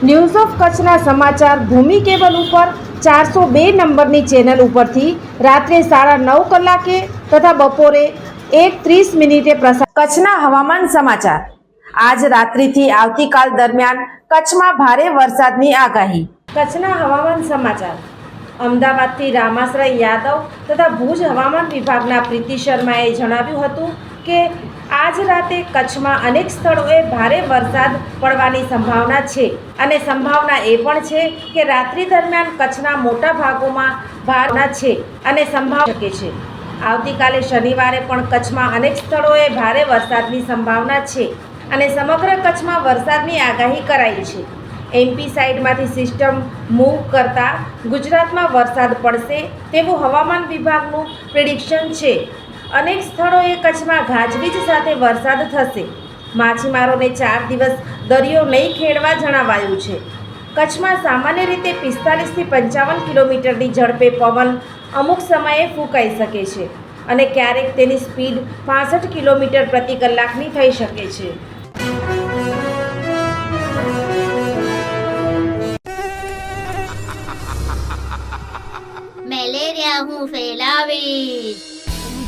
news of કચ્છના સમાચાર ભૂમિ cable ઉપર ચારસો બે નંબરની ચેનલ ઉપરથી રાત્રે સાડા નવ કલાકે તથા બપોરે એક ત્રીસ મિનિટે પ્રસાર કચ્છના હવામાન સમાચાર. આજ રાત્રિથી આવતીકાલ દરમિયાન કચ્છમાં ભારે વરસાદની આગાહી. કચ્છના હવામાન સમાચાર. અમદાવાદથી રામાશ્રય યાદવ તથા ભુજ હવામાન વિભાગના પ્રીતિ શર્માએ જણાવ્યું હતું કે આજ રાતે કચ્છમાં અનેક સ્થળોએ ભારે વરસાદ પડવાની સંભાવના છે. અને સંભાવના એ પણ છે કે રાત્રિ દરમિયાન કચ્છના મોટા ભાગોમાં ભારના છે અને સંભાવ શકે છે. આવતીકાલે શનિવારે પણ કચ્છમાં અનેક સ્થળોએ ભારે વરસાદની સંભાવના છે અને સમગ્ર કચ્છમાં વરસાદની આગાહી કરાઈ છે. એમપી સાઈડમાંથી સિસ્ટમ મૂવ કરતા ગુજરાતમાં વરસાદ પડશે તેવું હવામાન વિભાગનું પ્રિડિક્શન છે. અનેક સ્થળોએ કચ્છમાં ગાજવીજ સાથે વરસાદ થશે. માછીમારોને ચાર દિવસ દરિયો નહીં ખેડવા જણાવાયું છે. કચ્છમાં સામાન્ય રીતે પિસ્તાલીસથી પંચાવન કિલોમીટરની ઝડપે પવન અમુક સમયે ફૂંકાઈ શકે છે અને ક્યારેક તેની સ્પીડ પાસઠ કિલોમીટર પ્રતિ કલાકની થઈ શકે છે. મેલેરિયા હું ફેલાવીશ.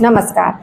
નમસ્કાર.